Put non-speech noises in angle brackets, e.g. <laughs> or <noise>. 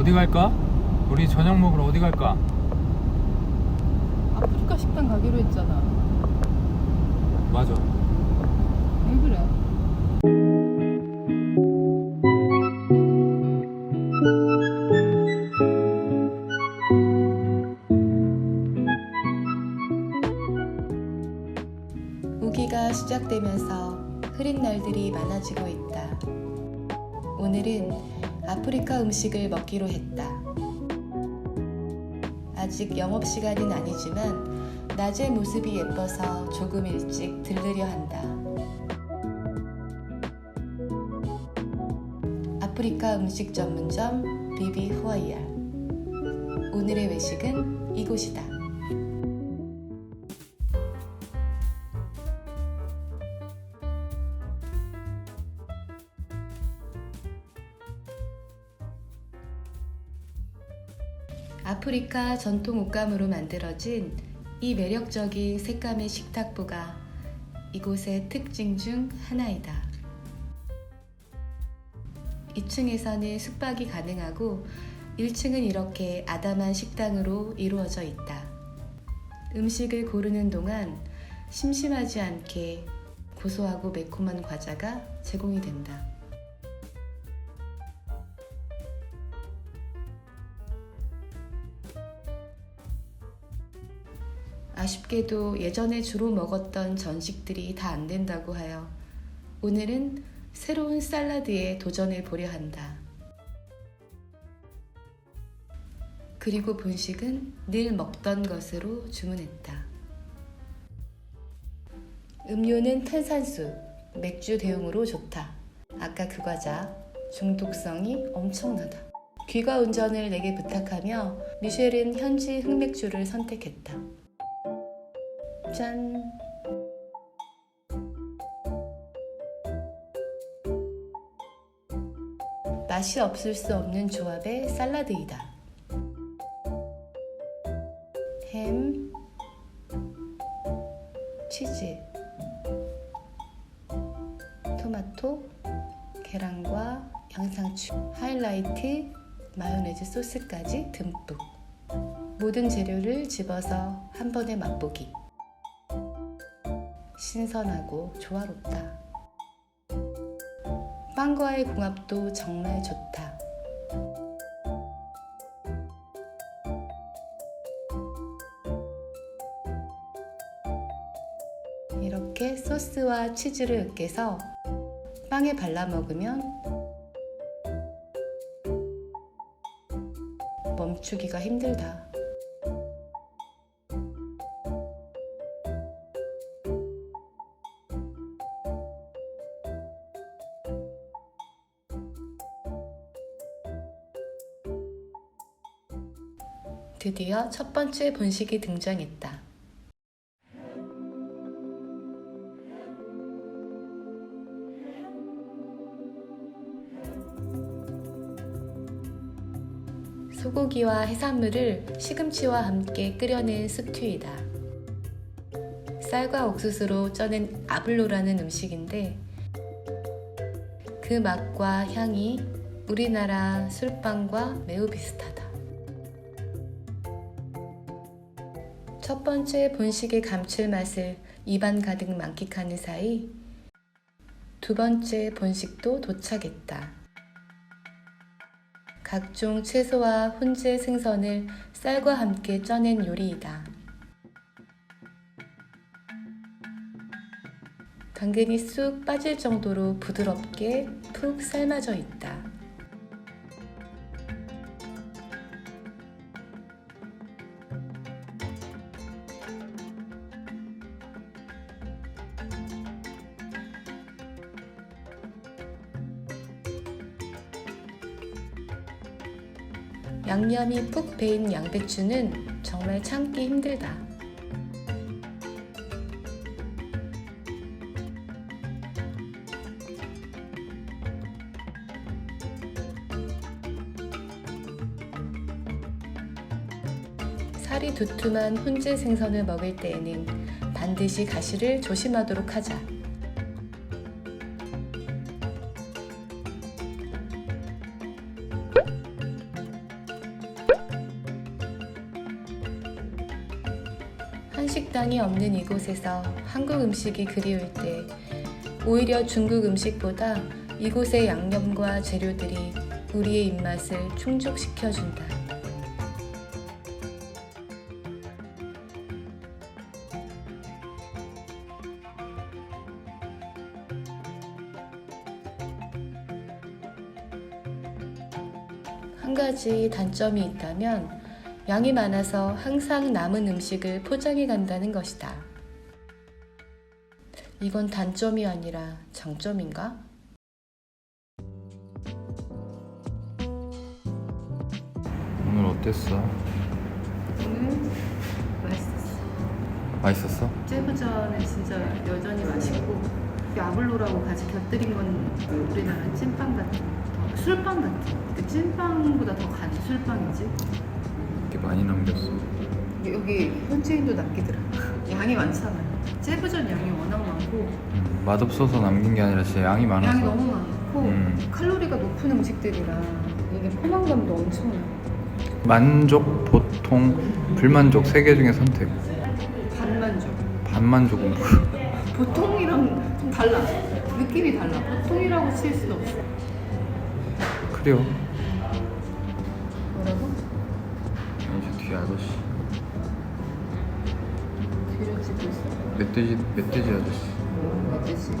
어디 갈까? 우리 저녁 먹으러 어디 갈까? 아프리카 식당 가기로 했잖아. 맞아. 왜 그래? 우기가 시작되면서 흐린 날들이 많아지고 있다. 오늘은 아프리카 음식을 먹기로 했다. 아직 영업시간은 아니지만 낮의 모습이 예뻐서 조금 일찍 들르려 한다. 아프리카 음식 전문점 비비 호아이알. 오늘의 외식은 이곳이다. 아프리카 전통 옷감으로 만들어진 이 매력적인 색감의 식탁보가 이곳의 특징 중 하나이다. 2층에서는 숙박이 가능하고 1층은 이렇게 아담한 식당으로 이루어져 있다. 음식을 고르는 동안 심심하지 않게 고소하고 매콤한 과자가 제공이 된다. 아쉽게도 예전에 주로 먹었던 전식들이 다 안 된다고 하여 오늘은 새로운 샐러드에 도전해 보려 한다. 그리고 본식은 늘 먹던 것으로 주문했다. 음료는 탄산수, 맥주 대용으로 좋다. 아까 그 과자 중독성이 엄청나다. 귀가 운전을 내게 부탁하며 미셸은 현지 흑맥주를 선택했다. 짠. 맛이 없을 수 없는 조합의 샐러드이다. 햄, 치즈, 토마토, 계란과 양상추, 하이라이트, 마요네즈 소스까지 듬뿍. 모든 재료를 집어서 한 번에 맛보기. 신선하고 조화롭다. 빵과의 궁합도 정말 좋다. 이렇게 소스와 치즈를 으깨서 빵에 발라 먹으면 멈추기가 힘들다. 드디어 첫 번째 본식이 등장했다. 소고기와 해산물을 시금치와 함께 끓여낸 스튜이다. 쌀과 옥수수로 쪄낸 아블로라는 음식인데 그 맛과 향이 우리나라 술빵과 매우 비슷하다. 첫 번째 본식의 감칠맛을 입안 가득 만끽하는 사이 두 번째 본식도 도착했다. 각종 채소와 훈제 생선을 쌀과 함께 쪄낸 요리이다. 당근이 쑥 빠질 정도로 부드럽게 푹 삶아져 있다. 양념이 푹 배인 양배추는 정말 참기 힘들다. 살이 두툼한 훈제 생선을 먹을 때에는 반드시 가시를 조심하도록 하자. 식당이 없는 이곳에서 한국 음식이 그리울 때 오히려 중국 음식보다 이곳의 양념과 재료들이 우리의 입맛을 충족시켜준다. 한 가지 단점이 있다면 양이 많아서 항상 남은 음식을 포장해 간다는 것이다. 이건 단점이 아니라 장점인가? 오늘 어땠어? 오늘 맛있었어. 맛있었어? 째부전은 진짜 여전히 맛있고 야블로라고 같이 곁들인 건 우리나라 찐빵 같은 더 술빵 같은 그 찐빵보다 더 간 술빵이지 많이 남겼어. 여기 현지인도 남기더라 양이 많잖아 째부전 양이 워낙 많고 음, 맛없어서 남긴 게 아니라 진짜 양이 많아서. 양이 너무 많고 음. 칼로리가 높은 음식들이라 이게 포만감도 엄청나 만족, 보통, 불만족 세 개 중에 선택. 반만족 반만족은 뭐야? <laughs> 보통이랑 좀 달라 느낌이 달라 보통이라고 칠 수는 없어 그래요. 저 아저씨. 뒤로 찍고 있어 멧돼지 멧돼지 아저씨. 뭐 뜻이?